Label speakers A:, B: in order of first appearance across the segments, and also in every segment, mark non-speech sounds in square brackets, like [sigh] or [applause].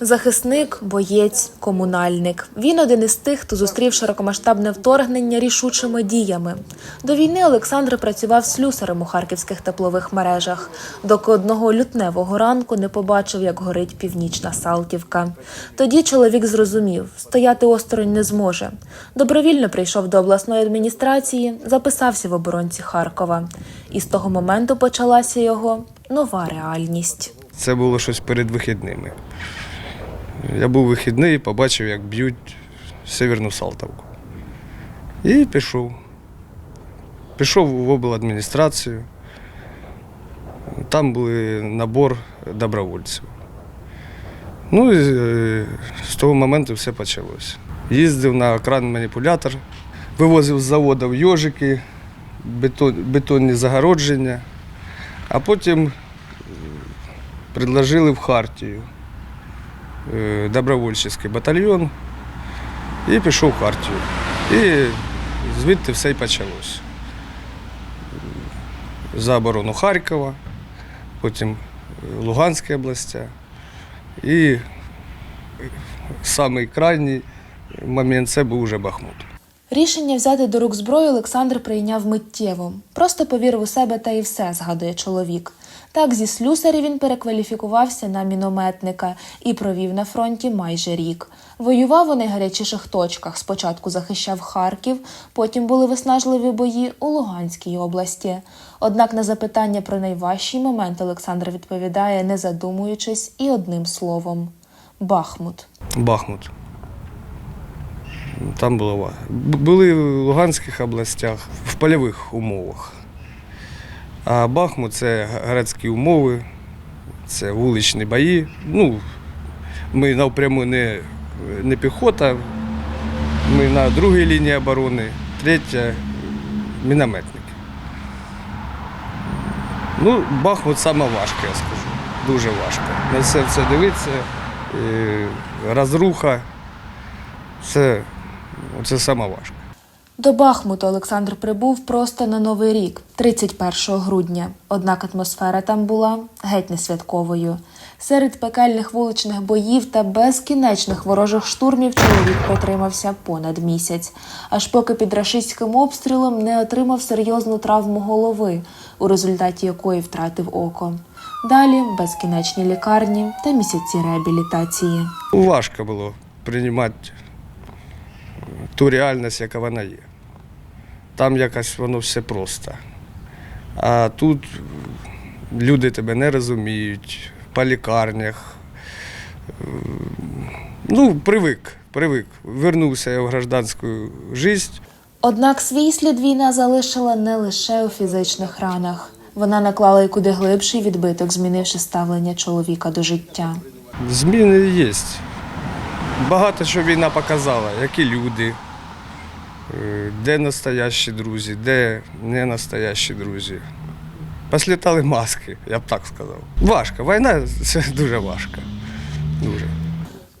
A: Захисник, боєць, комунальник. Він один із тих, хто зустрів широкомасштабне вторгнення рішучими діями. До війни Олександр працював слюсарем у харківських теплових мережах, доки одного лютневого ранку не побачив, як горить північна Салтівка. Тоді чоловік зрозумів, стояти осторонь не зможе. Добровільно прийшов до обласної адміністрації, записався в оборонці Харкова. І з того моменту почалася його нова реальність.
B: Це було щось перед вихідними. Я був вихідний, побачив, як б'ють Северну Салтовку. І пішов. Пішов в обладміністрацію. Там був набор добровольців. Ну і е, з того моменту все почалося. Їздив на кран маніпулятор, вивозив з заводу йожики, бетон, бетонні загородження, а потім предложили в Хартію е, добровольчий батальйон і пішов в Хартію. І звідти все й почалось. За оборону Харкова, потім Луганська областя. І самий крайній момент це був вже Бахмут.
A: Рішення взяти до рук зброю Олександр прийняв миттєво. Просто повірив у себе та і все, згадує чоловік. Так, зі слюсаря він перекваліфікувався на мінометника і провів на фронті майже рік. Воював у найгарячіших точках. Спочатку захищав Харків, потім були виснажливі бої у Луганській області. Однак на запитання про найважчий момент Олександр відповідає, не задумуючись, і одним словом Бахмут.
B: Бахмут. Там було були в Луганських областях в польових умовах. А Бахмут це городські умови, це вуличні бої. Ну, ми напряму не, не піхота, ми на другій лінії оборони, третя мінометники. Ну, Бахмут саме важко, я скажу. Дуже важко. На все це дивитися, е, розруха. Це, це саме важко.
A: До Бахмуту Олександр прибув просто на Новий рік, 31 грудня. Однак атмосфера там була геть не святковою. Серед пекельних вуличних боїв та безкінечних ворожих штурмів чоловік протримався понад місяць, аж поки під рашистським обстрілом не отримав серйозну травму голови, у результаті якої втратив око. Далі безкінечні лікарні та місяці реабілітації.
B: Важко було приймати ту реальність, яка вона є. Там якось воно все просто. А тут люди тебе не розуміють, по лікарнях. Ну, привик, привик. Вернувся я в гражданську життя.
A: Однак свій слід війна залишила не лише у фізичних ранах. Вона наклала й куди глибший відбиток, змінивши ставлення чоловіка до життя.
B: Зміни є. Багато що війна показала, які люди, е, де настоящі друзі, де не настоящі друзі. Послітали маски, я б так сказав. Важко. Війна це дуже важко. Дуже.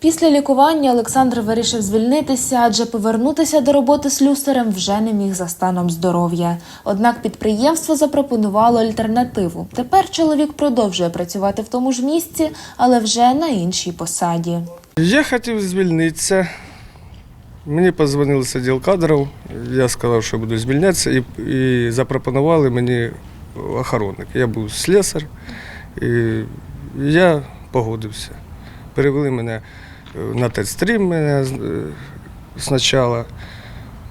A: Після лікування Олександр вирішив звільнитися, адже повернутися до роботи слюсарем вже не міг за станом здоров'я. Однак підприємство запропонувало альтернативу. Тепер чоловік продовжує працювати в тому ж місці, але вже на іншій посаді.
B: Я хотів звільнитися. Мені позвонив відділ кадрів, я сказав, що буду звільнятися, і, і запропонували мені охоронник. Я був слесар, і я погодився. Перевели мене е, на тестстрім мене е, спочатку,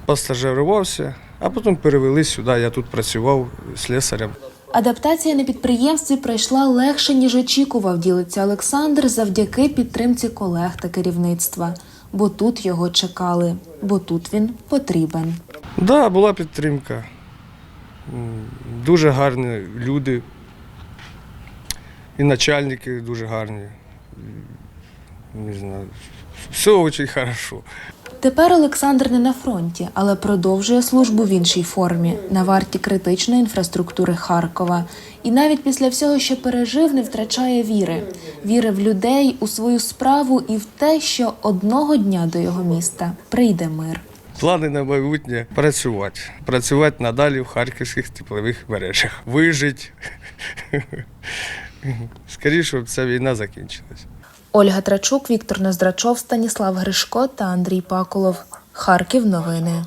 B: постажирувався, а потім перевели сюди. Я тут працював слесарем.
A: Адаптація на підприємстві пройшла легше, ніж очікував, ділиться Олександр завдяки підтримці колег та керівництва. Бо тут його чекали, бо тут він потрібен.
B: Так, да, була підтримка. Дуже гарні люди. І начальники дуже гарні. Не знаю. Все дуже хорошо.
A: Тепер Олександр не на фронті, але продовжує службу в іншій формі на варті критичної інфраструктури Харкова. І навіть після всього, що пережив, не втрачає віри. Віри в людей, у свою справу і в те, що одного дня до його міста прийде мир.
B: Плани на майбутнє працювати. Працювати надалі в харківських теплових мережах. Вижити. [laughs] Скоріше, щоб ця війна закінчилась.
A: Ольга Трачук, Віктор Ноздрачов, Станіслав Гришко та Андрій Пакулов. Харків новини.